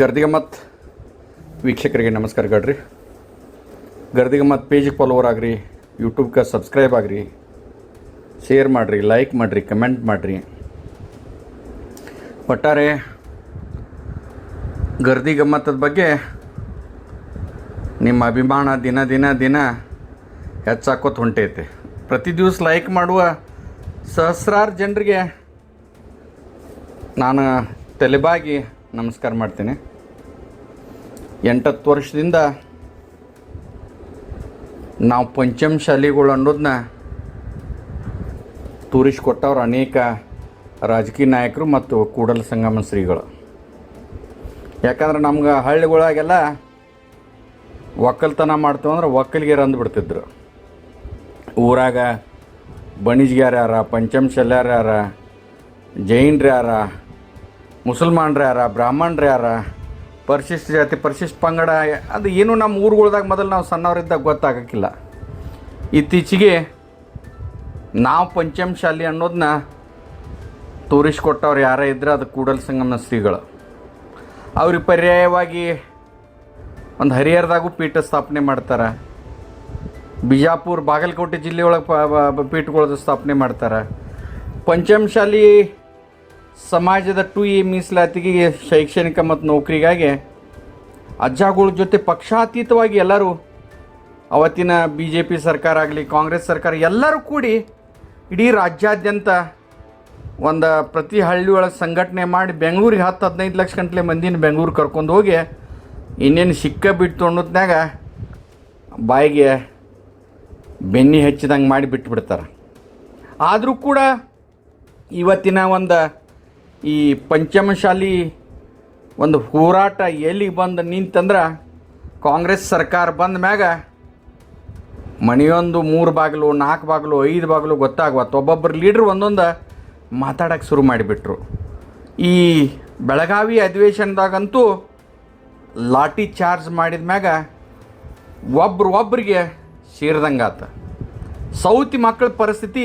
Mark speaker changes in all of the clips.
Speaker 1: ಗರ್ದಿಗಮ್ಮತ್ ವೀಕ್ಷಕರಿಗೆ ನಮಸ್ಕಾರ ಗಡ್ರಿ. ಗರ್ದಿಗಮ್ಮತ್ ಪೇಜಿಗೆ ಫಾಲೋವರ್ ಆಗ್ರಿ ಯೂಟ್ಯೂಬ್ಗೆ ಸಬ್ಸ್ಕ್ರೈಬ್ ಆಗ್ರಿ. ಶೇರ್ ಮಾಡಿರಿ ಲೈಕ್ ಮಾಡಿರಿ ಕಮೆಂಟ್ ಮಾಡಿರಿ. ಒಟ್ಟಾರೆ ಗರ್ದಿ ಗಮ್ಮತ್ತದ ಬಗ್ಗೆ ನಿಮ್ಮ ಅಭಿಮಾನ ದಿನ ದಿನ ದಿನ ಹೆಚ್ಚಾಕೋತ್ ಹೊಂಟೈತೆ. ಪ್ರತಿ ದಿವಸ ಲೈಕ್ ಮಾಡುವ ಸಹಸ್ರಾರು ಜನರಿಗೆ ನಾನು ತಲೆಬಾಗಿ ನಮಸ್ಕಾರ ಮಾಡ್ತೀನಿ. ಎಂಟತ್ತು ವರ್ಷದಿಂದ ನಾವು ಪಂಚಮ ಶಾಲೆಗಳು ಅನ್ನೋದನ್ನ ತೋರಿಸ್ಕೊಟ್ಟವ್ರು ಅನೇಕ ರಾಜಕೀಯ ನಾಯಕರು ಮತ್ತು ಕೂಡಲ ಸಂಗಮ ಶ್ರೀಗಳು ಯಾಕಂದ್ರೆ ನಮ್ಗೆ ಹಳ್ಳಿಗಳಾಗೆಲ್ಲ ಒಕ್ಕಲ್ತನ ಮಾಡ್ತೇವಂದ್ರೆ ಒಕ್ಕಲಿಗೆ ಅಂದು ಬಿಡ್ತಿದ್ರು. ಊರಾಗ ಬಣಿಜ್ಗ್ಯಾರ ಯಾರ ಪಂಚಮ ಶಲ್ಯಾರ ಯಾರ, ಜೈನ್ರು ಯಾರ, ಮುಸಲ್ಮಾನ್ರು ಯಾರ, ಬ್ರಾಹ್ಮಣರು ಯಾರ ಪರಿಶಿಷ್ಟ ಜಾತಿ, ಪರಿಶಿಷ್ಟ ಪಂಗಡ, ಅದು ಏನು ನಮ್ಮ ಊರುಗಳ್ದಾಗ ಮೊದಲು ನಾವು ಸಣ್ಣವರಿದ್ದಾಗ ಗೊತ್ತಾಗಕ್ಕಿಲ್ಲ. ಇತ್ತೀಚೆಗೆ ನಾವು ಪಂಚಮ ಶಾಲಿ ಅನ್ನೋದನ್ನ ತೋರಿಸ್ಕೊಟ್ಟವ್ರು ಯಾರೇ ಇದ್ದರೆ ಅದು ಕೂಡಲ ಸಂಗಮ ಶ್ರೀಗಳು. ಅವ್ರಿಗೆ ಪರ್ಯಾಯವಾಗಿ ಒಂದು ಹರಿಹರದಾಗೂ ಪೀಠ ಸ್ಥಾಪನೆ ಮಾಡ್ತಾರೆ. ಬಿಜಾಪುರ ಬಾಗಲಕೋಟೆ ಜಿಲ್ಲೆಯೊಳಗೆ ಪ ಪೀಠಗಳದ್ದು ಸ್ಥಾಪನೆ ಮಾಡ್ತಾರೆ. ಪಂಚಮ ಶಾಲೆ ಸಮಾಜದ ಟು ಎ ಮೀಸಲಾತಿಗೆ ಶೈಕ್ಷಣಿಕ ಮತ್ತು ನೌಕರಿಗಾಗಿ ಅಜ್ಜಗಳ ಜೊತೆ ಪಕ್ಷಾತೀತವಾಗಿ ಎಲ್ಲರೂ ಅವತ್ತಿನ ಬಿ ಜೆ ಪಿ ಸರ್ಕಾರ ಆಗಲಿ, ಕಾಂಗ್ರೆಸ್ ಸರ್ಕಾರ ಎಲ್ಲರೂ ಕೂಡಿ ಇಡೀ ರಾಜ್ಯಾದ್ಯಂತ ಒಂದು ಪ್ರತಿ ಹಳ್ಳಿಯೊಳಗೆ ಸಂಘಟನೆ ಮಾಡಿ ಬೆಂಗಳೂರಿಗೆ ಹತ್ತು ಹದಿನೈದು ಲಕ್ಷ ಗಂಟಲೆ ಮಂದಿನ ಬೆಂಗಳೂರು ಕರ್ಕೊಂಡು ಹೋಗಿ ಇನ್ನೇನು ಸಿಕ್ಕ ಬಿಟ್ಟು ಅನ್ನೋದ್ನಾಗ ಬಾಯಿಗೆ ಬೆನ್ನಿ ಹಚ್ಚಿದಂಗೆ ಮಾಡಿ ಬಿಟ್ಬಿಡ್ತಾರೆ. ಆದರೂ ಕೂಡ ಇವತ್ತಿನ ಒಂದು ಈ ಪಂಚಮಶಾಲಿ ಒಂದು ಹೋರಾಟ ಎಲ್ಲಿಗೆ ಬಂದು ನಿಂತಂದ್ರೆ ಕಾಂಗ್ರೆಸ್ ಸರ್ಕಾರ ಬಂದ ಮ್ಯಾಗ ಮನೆಯೊಂದು ಮೂರು ಬಾಗಿಲು, ನಾಲ್ಕು ಬಾಗಿಲು, ಐದು ಬಾಗಿಲು ಗೊತ್ತಾಗುವತ್ತು ಒಬ್ಬೊಬ್ಬರು ಲೀಡ್ರ್ ಒಂದೊಂದು ಮಾತಾಡೋಕ್ಕೆ ಶುರು ಮಾಡಿಬಿಟ್ರು. ಈ ಬೆಳಗಾವಿ ಅಧಿವೇಶನದಾಗಂತೂ ಲಾಠಿ ಚಾರ್ಜ್ ಮಾಡಿದ ಮ್ಯಾಗ ಒಬ್ರು ಒಬ್ರಿಗೆ ಸೇರಿದಂಗಾತ. ಸೌತಿ ಮಕ್ಕಳ ಪರಿಸ್ಥಿತಿ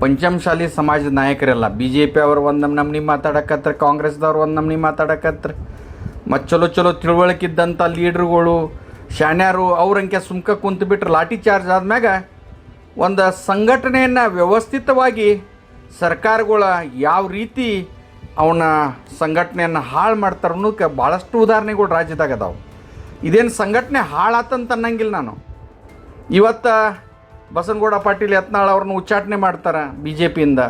Speaker 1: ಪಂಚಮಶಾಲಿ ಸಮಾಜದ ನಾಯಕರೆಲ್ಲ. ಬಿ ಜೆ ಪಿ ಅವರು ಒಂದು ನಮ್ಮ ನಮ್ನಿ ಮಾತಾಡಕತ್ರ, ಕಾಂಗ್ರೆಸ್ದವ್ರು ಒಂದು ನಮ್ನಿ ಮಾತಾಡಕತ್ರ. ಮತ್ತು ಚಲೋ ಚಲೋ ತಿಳುವಳಿಕಿದ್ದಂಥ ಲೀಡ್ರುಗಳು, ಶಾಣ್ಯಾರು ಅವ್ರಂಕೆ ಸುಮ್ಕ ಕುಂತು ಬಿಟ್ರೆ ಲಾಠಿ ಚಾರ್ಜ್ ಆದ್ಮ್ಯಾಗ ಒಂದು ಸಂಘಟನೆಯನ್ನು ವ್ಯವಸ್ಥಿತವಾಗಿ ಸರ್ಕಾರಗಳ ಯಾವ ರೀತಿ ಅವನ ಸಂಘಟನೆಯನ್ನು ಹಾಳು ಮಾಡ್ತಾರ ಅನ್ನೋಕ್ಕೆ ಭಾಳಷ್ಟು ಉದಾಹರಣೆಗಳು ರಾಜ್ಯದಾಗ ಅದಾವೆ. ಇದೇನು ಸಂಘಟನೆ ಹಾಳಾತಂತ ಅನ್ನಂಗಿಲ್ಲ ನಾನು. ಇವತ್ತು ಬಸನಗೌಡ ಪಾಟೀಲ್ ಯತ್ನಾಳ್ ಅವ್ರನ್ನ ಉಚ್ಚಾಟನೆ ಮಾಡ್ತಾರೆ ಬಿ ಜೆ ಪಿಯಿಂದ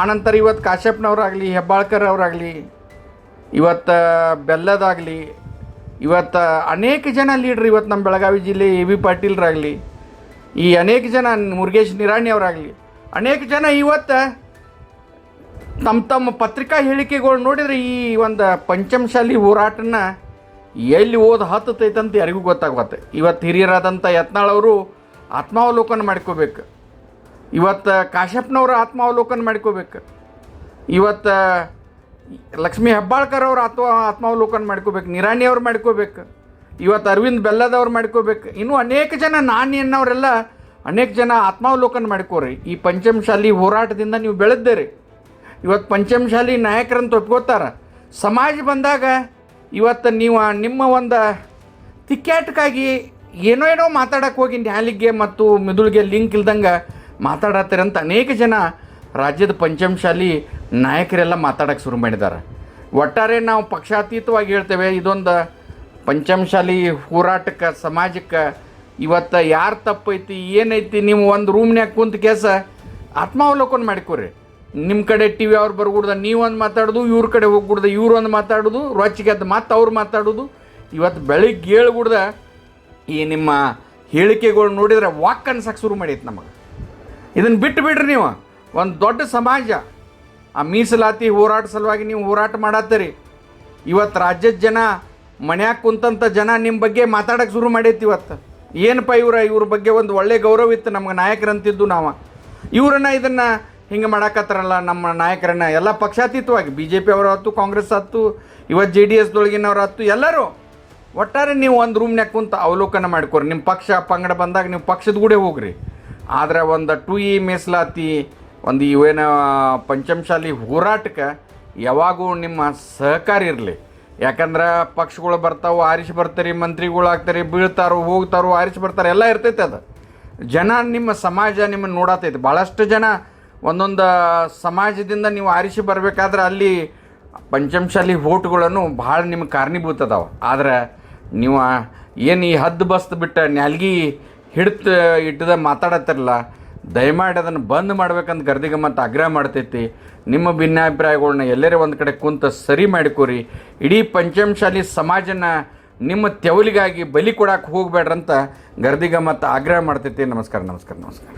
Speaker 1: ಆನಂತರ ಇವತ್ತು ಕಾಶ್ಯಪ್ನವರಾಗಲಿ ಹೆಬ್ಬಾಳ್ಕರ್ ಅವರಾಗಲಿ ಇವತ್ತು ಬೆಲ್ಲದಾಗಲಿ, ಇವತ್ತು ಅನೇಕ ಜನ ಲೀಡ್ರ್ ಇವತ್ತು ನಮ್ಮ ಬೆಳಗಾವಿ ಜಿಲ್ಲೆ ಎ ಬಿ ಪಾಟೀಲ್ರಾಗಲಿ, ಈ ಅನೇಕ ಜನ ಮುರುಗೇಶ್ ನಿರಾಣಿ ಅವರಾಗಲಿ, ಅನೇಕ ಜನ ಇವತ್ತು ತಮ್ಮ ತಮ್ಮ ಪತ್ರಿಕಾ ಹೇಳಿಕೆಗಳು ನೋಡಿದರೆ ಈ ಒಂದು ಪಂಚಮಶಾಲಿ ಹೋರಾಟನ ಎಲ್ಲಿ ಓದ್ ಹತ್ತತೈತಂತ ಯಾರಿಗೂ ಗೊತ್ತಾಗುತ್ತೆ ಇವತ್ತು ಹಿರಿಯರಾದಂಥ ಯತ್ನಾಳ್ ಅವರು ಆತ್ಮಾವಲೋಕನ ಮಾಡ್ಕೋಬೇಕು. ಇವತ್ತು ಕಾಶ್ಯಪ್ನವ್ರ ಆತ್ಮಾವಲೋಕನ ಮಾಡ್ಕೋಬೇಕು. ಇವತ್ತು ಲಕ್ಷ್ಮೀ ಹೆಬ್ಬಾಳ್ಕರ್ ಅವ್ರು ಆತ್ಮ ಆತ್ಮಾವಲೋಕನ ಮಾಡ್ಕೋಬೇಕು. ನಿರಾಣಿ ಅವ್ರು ಮಾಡ್ಕೋಬೇಕು. ಇವತ್ತು ಅರವಿಂದ್ ಬೆಲ್ಲದವ್ರು ಮಾಡ್ಕೋಬೇಕು. ಇನ್ನೂ ಅನೇಕ ಜನ ನಾನಿ ಎನ್ನವರೆಲ್ಲ ಅನೇಕ ಜನ ಆತ್ಮಾವಲೋಕನ ಮಾಡ್ಕೋರಿ. ಈ ಪಂಚಮಶಾಲಿ ಹೋರಾಟದಿಂದ ನೀವು ಬೆಳೆದ್ದೀರಿ ಇವತ್ತು ಪಂಚಮಶಾಲಿ ನಾಯಕರಂತ ಒಪ್ಕೋತಾರ ಸಮಾಜ ಬಂದಾಗ ಇವತ್ತು ನೀವು ನಿಮ್ಮ ಒಂದು ತಿಕ್ಕಾಟಕ್ಕಾಗಿ ಏನೋ ಏನೋ ಮಾತಾಡಕ್ಕೆ ಹೋಗಿ ನ್ಯಾಲಿಗೆ ಮತ್ತು ಮಿದುಳಿಗೆ ಲಿಂಕ್ ಇಲ್ದಂಗೆ ಮಾತಾಡತ್ತಿರಂತ ಅನೇಕ ಜನ ರಾಜ್ಯದ ಪಂಚಮಶಾಲಿ ನಾಯಕರೆಲ್ಲ ಮಾತಾಡಕ್ಕೆ ಶುರು ಮಾಡಿದ್ದಾರೆ. ಒಟ್ಟಾರೆ ನಾವು ಪಕ್ಷಾತೀತವಾಗಿ ಹೇಳ್ತೇವೆ, ಇದೊಂದು ಪಂಚಮಶಾಲಿ ಹೋರಾಟಕ್ಕೆ ಸಮಾಜಕ್ಕೆ ಇವತ್ತು ಯಾರು ತಪ್ಪೈತಿ, ಏನೈತಿ, ನೀವು ಒಂದು ರೂಮ್ನ್ಯಾಗ ಕುಂತ ಕೇಸ ಆತ್ಮಾವಲೋಕನ ಮಾಡಿಕೊರಿ. ನಿಮ್ಮ ಕಡೆ ಟಿ ವಿ ಅವ್ರು ಬರ್ಬಿಡ್ದ ನೀವೊಂದು ಮಾತಾಡೋದು, ಇವ್ರ ಕಡೆ ಹೋಗ್ಬಿಡ್ದ ಇವ್ರು ಒಂದು ಮಾತಾಡೋದು, ರೊಚ್ಚಿಗೆದ್ದು ಮತ್ತೆ ಅವ್ರು ಮಾತಾಡೋದು. ಇವತ್ತು ಬೆಳಿಗ್ಗೆ ಹೇಳ್ಬಿಡ್ದ ಈ ನಿಮ್ಮ ಹೇಳಿಕೆಗಳು ನೋಡಿದರೆ ವಾಕ್ ಅನ್ಸಕ್ಕೆ ಶುರು ಮಾಡೈತೆ ನಮಗೆ. ಇದನ್ನು ಬಿಟ್ಟು ಬಿಡ್ರಿ ನೀವು. ಒಂದು ದೊಡ್ಡ ಸಮಾಜ, ಆ ಮೀಸಲಾತಿ ಹೋರಾಟ ಸಲುವಾಗಿ ನೀವು ಹೋರಾಟ ಮಾಡತ್ತೀರಿ. ಇವತ್ತು ರಾಜ್ಯದ ಜನ, ಮನ್ಯಾಗ ಕುಂತಂಥ ಜನ ನಿಮ್ಮ ಬಗ್ಗೆ ಮಾತಾಡಕ್ಕೆ ಶುರು ಮಾಡೈತಿ ಇವತ್ತು ಏನಪ್ಪ ಇವ್ರ? ಇವ್ರ ಬಗ್ಗೆ ಒಂದು ಒಳ್ಳೆ ಗೌರವ ಇತ್ತು ನಮ್ಗೆ ನಾಯಕರಂತಿದ್ದು ನಾವು. ಇವರನ್ನ ಇದನ್ನು ಹಿಂಗೆ ಮಾಡಾಕತ್ತಾರಲ್ಲ, ನಮ್ಮ ನಾಯಕರನ್ನ. ಎಲ್ಲ ಪಕ್ಷಾತೀತವಾಗಿ ಬಿ ಜೆ ಪಿ ಹತ್ತು ಕಾಂಗ್ರೆಸ್ ಹತ್ತು ಇವತ್ತು ಜೆ ಡಿ ಎಸ್ದೊಳಗಿನವ್ರು ಹತ್ತು ಎಲ್ಲರೂ ಒಟ್ಟಾರೆ ನೀವು ಒಂದು ರೂಮ್ನ್ಯಾಗ ಕುಂತ ಅವಲೋಕನ ಮಾಡ್ಕೊರಿ. ನಿಮ್ಮ ಪಕ್ಷ ಪಂಗಡ ಬಂದಾಗ ನೀವು ಪಕ್ಷದ ಗೂಡೆ ಹೋಗ್ರಿ. ಆದರೆ ಒಂದು ಟು ಇ ಮೀಸಲಾತಿ, ಒಂದು ಇವೇನ ಪಂಚಮಶಾಲಿ ಹೋರಾಟಕ್ಕೆ ಯಾವಾಗೂ ನಿಮ್ಮ ಸಹಕಾರ ಇರಲಿ. ಯಾಕಂದ್ರೆ ಪಕ್ಷಗಳು ಬರ್ತಾವೆ, ಆರಿಸಿ ಬರ್ತಾರೆ, ಮಂತ್ರಿಗಳು ಆಗ್ತಾರೆ, ಬೀಳ್ತಾರೋ, ಹೋಗ್ತಾರೋ, ಆರಿಸಿ ಬರ್ತಾರೆ, ಎಲ್ಲ ಇರ್ತೈತೆ ಅದು. ಜನ ನಿಮ್ಮ ಸಮಾಜ ನಿಮ್ಮನ್ನು ನೋಡತೈತೆ. ಭಾಳಷ್ಟು ಜನ ಒಂದೊಂದು ಸಮಾಜದಿಂದ ನೀವು ಆರಿಸಿ ಬರಬೇಕಾದ್ರೆ ಅಲ್ಲಿ ಪಂಚಮಶಾಲಿ ಓಟ್ಗಳನ್ನು ಭಾಳ ನಿಮ್ಗೆ ಕಾರಣೀಭೂತದವು ಆದರೆ ಆದ್ರೆ ನೀವು ಏನು ಈ ಹದ್ದು ಬಸ್ದು ಬಿಟ್ಟ ನ್ಯಾಲ್ಗಿ ಹಿಡ್ತು ಇಟ್ಟದ ಮಾತಾಡತ್ತಿರಲ್ಲ, ದಯಮಾಡಿ ಅದನ್ನು ಬಂದ್ ಮಾಡ್ಬೇಕಂತ ಗರ್ದಿಗೆ ಮತ್ತು ಆಗ್ರಹ ಮಾಡ್ತೈತಿ. ನಿಮ್ಮ ಭಿನ್ನಾಭಿಪ್ರಾಯಗಳನ್ನ ಎಲ್ಲರೇ ಒಂದು ಕಡೆ ಕುಂತ ಸರಿ ಮಾಡಿಕೋರಿ. ಇಡೀ ಪಂಚಮಶಾಲಿ ಸಮಾಜನ ನಿಮ್ಮ ತೆವಲಿಗಾಗಿ ಬಲಿ ಕೊಡಕ್ಕೆ ಹೋಗಬೇಡ್ರಂತ ಗರ್ದಿಗ ಮತ್ತು ಆಗ್ರಹ ಮಾಡ್ತೈತಿ. ನಮಸ್ಕಾರ ನಮಸ್ಕಾರ ನಮಸ್ಕಾರ.